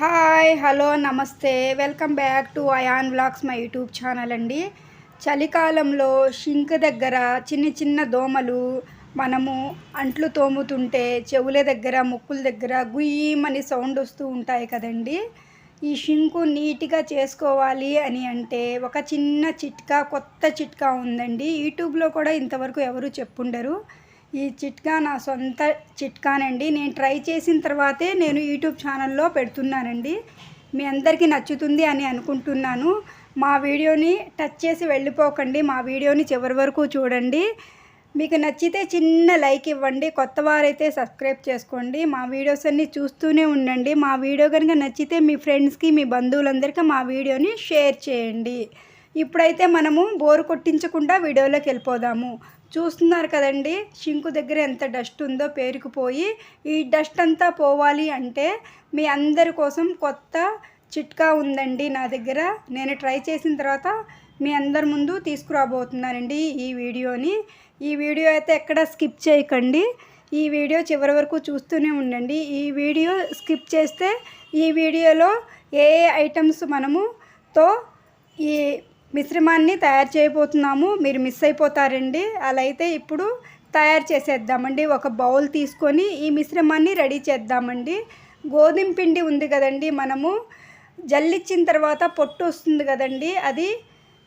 Hi hello నమస్తే. Welcome back to Ayaan vlogs my YouTube channel అండి. చలికాలంలో shrink దగ్గర చిన్న చిన్న దోమలు మనము అంట్లు తోముతుంటే చెవుల దగ్గర ముక్కుల దగ్గర గుయ్యమని సౌండ్ వస్తూ ఉంటాయి కదండి. ఈ షింకు నీట్గా చేసుకోవాలి అని అంటే ఒక చిన్న చిట్కా కొత్త చిట్కా ఉందండి. యూట్యూబ్లో కూడా ఇంతవరకు ఎవరు చెప్పుండరు. ఈ చిట్కా నా సొంత చిట్కానండి. నేను ట్రై చేసిన తర్వాతే నేను యూట్యూబ్ ఛానల్లో పెడుతున్నానండి. మీ అందరికీ నచ్చుతుంది అని అనుకుంటున్నాను. మా వీడియోని టచ్ చేసి వెళ్ళిపోకండి. మా వీడియోని చివరి వరకు చూడండి. మీకు నచ్చితే చిన్న లైక్ ఇవ్వండి. కొత్త వారైతే సబ్స్క్రైబ్ చేసుకోండి. మా వీడియోస్ అన్నీ చూస్తూనే ఉండండి. మా వీడియో కనుక నచ్చితే మీ ఫ్రెండ్స్కి మీ బంధువులందరికీ మా వీడియోని షేర్ చేయండి. ఇప్పుడైతే మనము బోరు కొట్టించకుండా వీడియోలోకి వెళ్ళిపోదాము. చూస్తున్నారు కదండి షింకు దగ్గర ఎంత డస్ట్ ఉందో పేరుకుపోయి ఈ డస్ట్ అంతా పోవాలి అంటే మీ అందరి కోసం కొత్త చిట్కా ఉందండి నా దగ్గర. నేను ట్రై చేసిన తర్వాత మీ అందరి ముందు తీసుకురాబోతున్నానండి ఈ వీడియోని. ఈ వీడియో అయితే ఎక్కడ స్కిప్ చేయకండి. ఈ వీడియో చివరి వరకు చూస్తూనే ఉండండి. ఈ వీడియో స్కిప్ చేస్తే ఈ వీడియోలో ఏ ఏ ఐటమ్స్ మనము తో ఈ మిశ్రమాన్ని తయారు చేయబోతున్నాము. మీరు మిస్ అయిపోతారండి. అలా అయితే ఇప్పుడు తయారు చేసేద్దామండి. ఒక బౌల్ తీసుకొని ఈ మిశ్రమాన్ని రెడీ చేద్దామండి. గోధుమ పిండి ఉంది కదండి మనము. జల్లిచ్చిన తర్వాత పొట్టు వస్తుంది కదండి. అది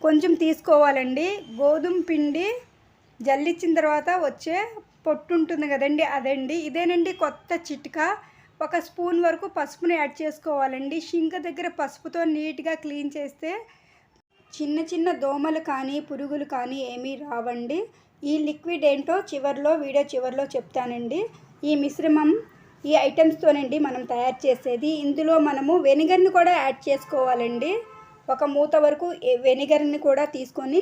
కొంచెం తీసుకోవాలండి. గోధుమ పిండి జల్లిచ్చిన తర్వాత వచ్చే పొట్టు ఉంటుంది కదండి అదండి. ఇదేనండి కొత్త చిట్కా. ఒక స్పూన్ వరకు పసుపుని యాడ్ చేసుకోవాలండి. షింక దగ్గర పసుపుతో నీట్గా క్లీన్ చేస్తే చిన్న చిన్న దోమలు కానీ పురుగులు కానీ ఏమీ రావండి. ఈ లిక్విడ్ ఏంటో చివరిలో వీడియో చివరిలో చెప్తానండి. ఈ మిశ్రమం ఈ ఐటమ్స్తోనండి మనం తయారు చేసేది. ఇందులో మనము వెనిగర్ని కూడా యాడ్ చేసుకోవాలండి. ఒక మూత వరకు వెనిగర్ని కూడా తీసుకొని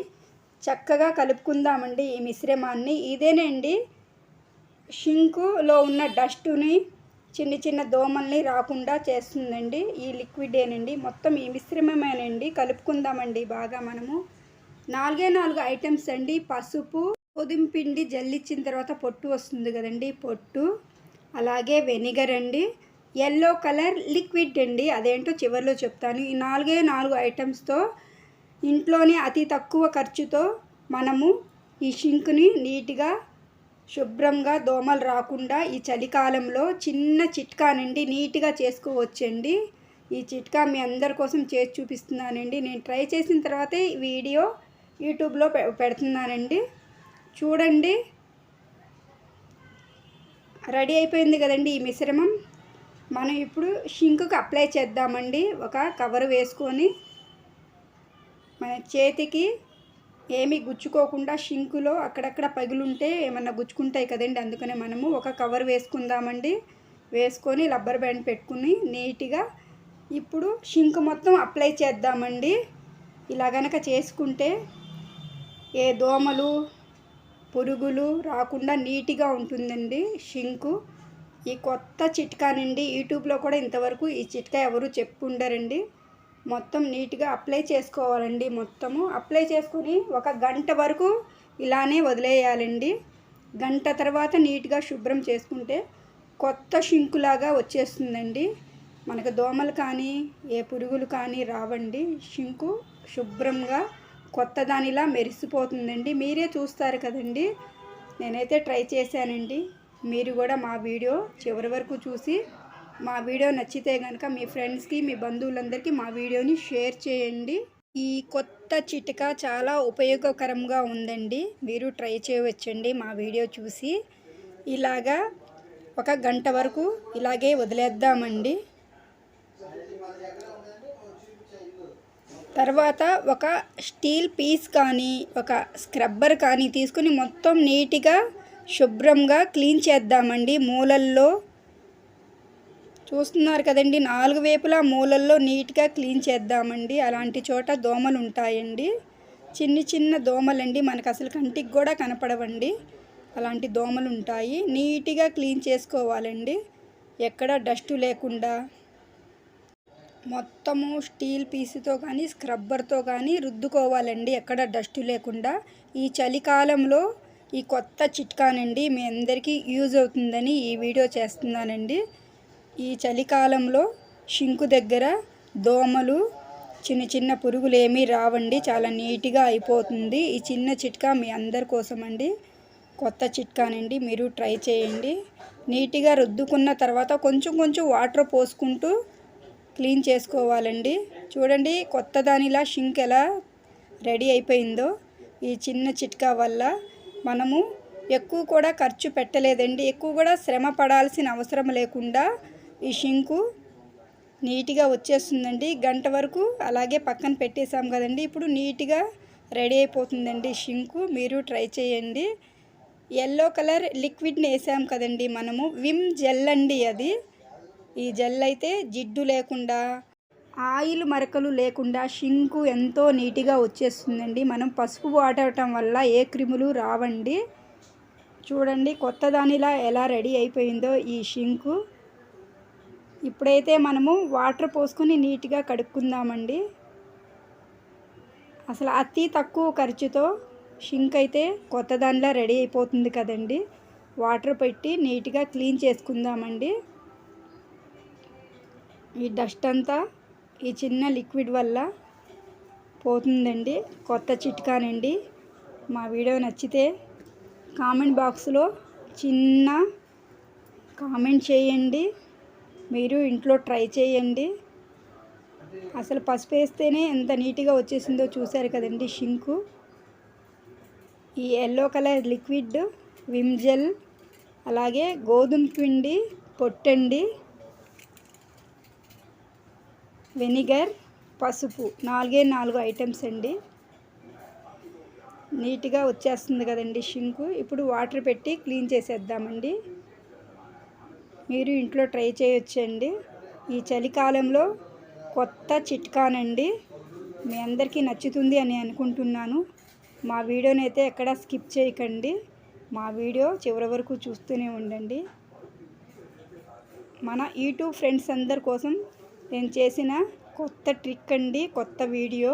చక్కగా కలుపుకుందామండి ఈ మిశ్రమాన్ని. ఇదేనండి షింకులో ఉన్న డస్టుని చిన్న చిన్న దోమల్ని రాకుండా చేస్తుందండి. ఈ లిక్విడేనండి మొత్తం ఈ మిశ్రమమేనండి. కలుపుకుందామండి బాగా మనము. నాలుగే నాలుగు ఐటమ్స్ అండి. పసుపు గోధుమ పిండి జల్లిచ్చిన తర్వాత పొట్టు వస్తుంది కదండి. పొట్టు అలాగే వెనిగర్ అండి. ఎల్లో కలర్ లిక్విడ్ అండి. అదేంటో చివరిలో చెప్తాను. ఈ నాలుగే నాలుగు ఐటమ్స్తో ఇంట్లోనే అతి తక్కువ ఖర్చుతో మనము ఈ షింక్ని నీట్గా శుభ్రంగా దోమలు రాకుండా ఈ చలికాలంలో చిన్న చిట్కా నుండి నీట్గా చేసుకోవచ్చండి. ఈ చిట్కా మీ అందరి కోసం చేసి చూపిస్తున్నానండి. నేను ట్రై చేసిన తర్వాతే ఈ వీడియో యూట్యూబ్లో పె పెడుతున్నానండి. చూడండి. రెడీ అయిపోయింది కదండి ఈ మిశ్రమం. మనం ఇప్పుడు షింకుకి అప్లై చేద్దామండి. ఒక కవర్ వేసుకొని మన చేతికి ఏమీ గుచ్చుకోకుండా షింకులో అక్కడక్కడ పగులుంటే ఏమన్నా గుచ్చుకుంటాయి కదండి. అందుకనే మనము ఒక కవర్ వేసుకుందామండి. వేసుకొని రబ్బర్ బ్యాండ్ పెట్టుకుని నీట్గా ఇప్పుడు షింక్ మొత్తం అప్లై చేద్దామండి. ఇలా గనక చేసుకుంటే ఏ దోమలు పురుగులు రాకుండా నీట్గా ఉంటుందండి షింకు. ఈ కొత్త చిట్కానండి. యూట్యూబ్లో కూడా ఇంతవరకు ఈ చిట్కా ఎవరు చెప్పుండరండి. మొత్తం నీట్గా అప్లై చేసుకోవాలండి మొత్తము. అప్లై చేసుకుని ఒక గంట వరకు ఇలానే వదిలేయాలండి. గంట తర్వాత నీట్గా శుభ్రం చేసుకుంటే కొత్త షింకులాగా వచ్చేస్తుందండి. మనకు దోమలు కానీ ఏ పురుగులు కానీ రావండి. షింకు శుభ్రంగా కొత్త దానిలా మెరిసిపోతుందండి. మీరే చూస్తారు కదండి. నేనైతే ట్రై చేశానండి. మీరు కూడా మా వీడియో చివరి వరకు చూసి మా వీడియో నచ్చితే కనుక మీ ఫ్రెండ్స్కి మీ బంధువులందరికీ మా వీడియోని షేర్ చేయండి. ఈ కొత్త చిటికా చాలా ఉపయోగకరంగా ఉందండి. మీరు ట్రై చేయవచ్చండి మా వీడియో చూసి. ఇలాగా ఒక గంట వరకు ఇలాగే వదిలేద్దామండి. తర్వాత ఒక స్టీల్ పీస్ కానీ ఒక స్క్రబ్బర్ కానీ తీసుకుని మొత్తం నీట్గా శుభ్రంగా క్లీన్ చేద్దామండి. మూలల్లో చూస్తున్నారు కదండి. నాలుగు వైపులా మూలల్లో నీట్గా క్లీన్ చేద్దామండి. అలాంటి చోట దోమలు ఉంటాయండి చిన్న చిన్న దోమలండి. మనకు అసలు కంటికి కూడా కనపడవండి. అలాంటి దోమలు ఉంటాయి నీట్గా క్లీన్ చేసుకోవాలండి. ఎక్కడ డస్ట్ లేకుండా. మొత్తము స్టీల్ పీసుతో కానీ స్క్రబ్బర్తో కానీ రుద్దుకోవాలండి. ఎక్కడ డస్ట్ లేకుండా. ఈ చలికాలంలో ఈ కొత్త చిట్కానండి మీ అందరికీ యూజ్ అవుతుందని ఈ వీడియో చేస్తున్నానండి. ఈ చలికాలంలో షింకు దగ్గర దోమలు చిన్న చిన్న పురుగులు ఏమీ రావండి. చాలా నీట్గా అయిపోతుంది. ఈ చిన్న చిట్కా మీ అందరి కోసం అండి కొత్త చిట్కానండి. మీరు ట్రై చేయండి. నీట్గా రుద్దుకున్న తర్వాత కొంచెం కొంచెం వాటర్ పోసుకుంటూ క్లీన్ చేసుకోవాలండి. చూడండి కొత్త దానిలా షింక్ ఎలా రెడీ అయిపోయిందో. ఈ చిన్న చిట్కా వల్ల మనము ఎక్కువ కూడా ఖర్చు పెట్టలేదండి. ఎక్కువ కూడా శ్రమ పడాల్సిన అవసరం లేకుండా ఈ షింకు నీట్గా వచ్చేస్తుందండి. గంట వరకు అలాగే పక్కన పెట్టేసాం కదండి. ఇప్పుడు నీట్గా రెడీ అయిపోతుందండి షింకు. మీరు ట్రై చేయండి. ఎల్లో కలర్ లిక్విడ్ని వేసాం కదండి మనము. విమ్ జెల్ అండి అది. ఈ జెల్ అయితే జిడ్డు లేకుండా ఆయిల్ మరకలు లేకుండా షింకు ఎంతో నీట్గా వచ్చేస్తుందండి. మనం పసుపు వాడటం వల్ల ఏ క్రిములు రావండి. చూడండి కొత్త దానిలా ఎలా రెడీ అయిపోయిందో ఈ షింకు. ఇప్పుడైతే మనము వాటర్ పోసుకొని నీట్గా కడుక్కుందామండి. అసలు అతి తక్కువ ఖర్చుతో షింక్ అయితే కొత్త దానిలా రెడీ అయిపోతుంది కదండి. వాటర్ పెట్టి నీట్గా క్లీన్ చేసుకుందామండి. ఈ డస్ట్ అంతా ఈ చిన్న లిక్విడ్ వల్ల పోతుందండి. కొత్త చిట్కానండి. మా వీడియో నచ్చితే కామెంట్ బాక్స్లో చిన్న కామెంట్ చేయండి. మీరు ఇంట్లో ట్రై చేయండి. అసలు పసుపు వేస్తేనే ఎంత నీట్గా వచ్చేసిందో చూశారు కదండి షింకు. ఈ yellow colour liquid Vim gel అలాగే గోధుమ పిండి పొట్టండి వెనిగర్ పసుపు నాలుగే నాలుగు ఐటమ్స్ అండి. నీట్గా వచ్చేస్తుంది కదండి షింకు. ఇప్పుడు వాటర్ పెట్టి క్లీన్ చేసేద్దామండి. మీరు ఇంట్లో ట్రై చేయొచ్చండి. ఈ చలికాలంలో కొత్త చిట్కానండి. మీ అందరికీ నచ్చుతుంది అని అనుకుంటున్నాను. మా వీడియోని అయితే ఎక్కడ స్కిప్ చేయకండి. మా వీడియో చివరి వరకు చూస్తూనే ఉండండి. మన యూట్యూబ్ ఫ్రెండ్స్ అందరి కోసం నేను చేసిన కొత్త ట్రిక్ అండి కొత్త వీడియో.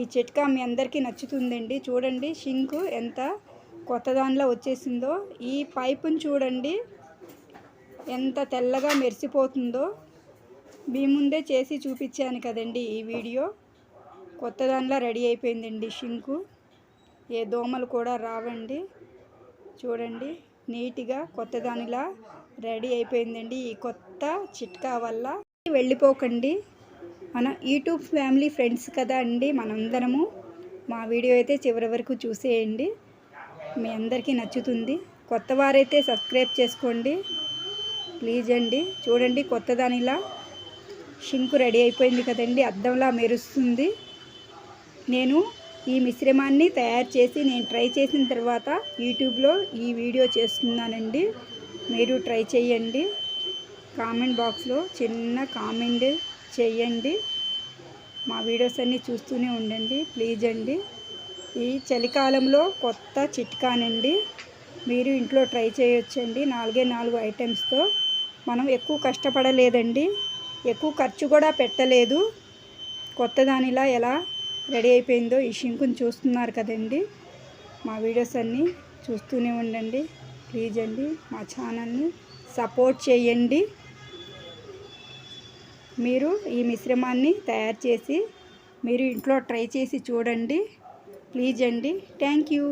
ఈ చిట్కా మీ అందరికీ నచ్చుతుందండి. చూడండి షింకు ఎంత కొత్త దానిలో వచ్చేసిందో. ఈ పైపుని చూడండి. ఎంత తెల్లగా మెరిసిపోతుందో మీ ముందే చేసి చూపించాను కదండి ఈ వీడియో. కొత్త దానిలో రెడీ అయిపోయిందండి షింకు. ఏ దోమలు కూడా రావండి. చూడండి నీట్గా కొత్త దానిలా రెడీ అయిపోయిందండి ఈ కొత్త చిట్కా వల్ల. వెళ్ళిపోకండి. మన యూట్యూబ్ ఫ్యామిలీ ఫ్రెండ్స్ కదా అండి మనందరము. మా వీడియో అయితే చివరి వరకు చూసేయండి. మీ అందరికీ నచ్చుతుంది. కొత్త వారైతే సబ్స్క్రైబ్ చేసుకోండి. ప్లీజ్ అండి. చూడండి కొత్త దానిలా షింకు రెడీ అయిపోయింది కదండి అద్దంలా మెరుస్తుంది. నేను ఈ మిశ్రమాన్ని తయారు చేసి నేను ట్రై చేసిన తర్వాత యూట్యూబ్లో ఈ వీడియో చేస్తున్నానండి. మీరు ట్రై చేయండి. కామెంట్ బాక్స్లో చిన్న కామెంట్ చేయండి. మా వీడియోస్ అన్నీ చూస్తూనే ఉండండి ప్లీజ్ అండి. ఈ చలికాలంలో కొత్త చిట్కానండి. మీరు ఇంట్లో ట్రై చేయొచ్చండి నాలుగే నాలుగు ఐటమ్స్తో. మనం ఎక్కువ కష్టపడలేదండి. ఎక్కువ ఖర్చు కూడా పెట్టలేదు. కొత్త దానిలా ఎలా రెడీ అయిపోయిందో ఈ షింకుని చూస్తున్నారు కదండి. మా వీడియోస్ అన్నీ చూస్తూనే ఉండండి. ప్లీజ్ అండి మా ఛానల్ని సపోర్ట్ చేయండి. మీరు ఈ మిశ్రమాన్ని తయారు చేసి మీరు ఇంట్లో ట్రై చేసి చూడండి. ప్లీజ్ అండి థ్యాంక్ యూ.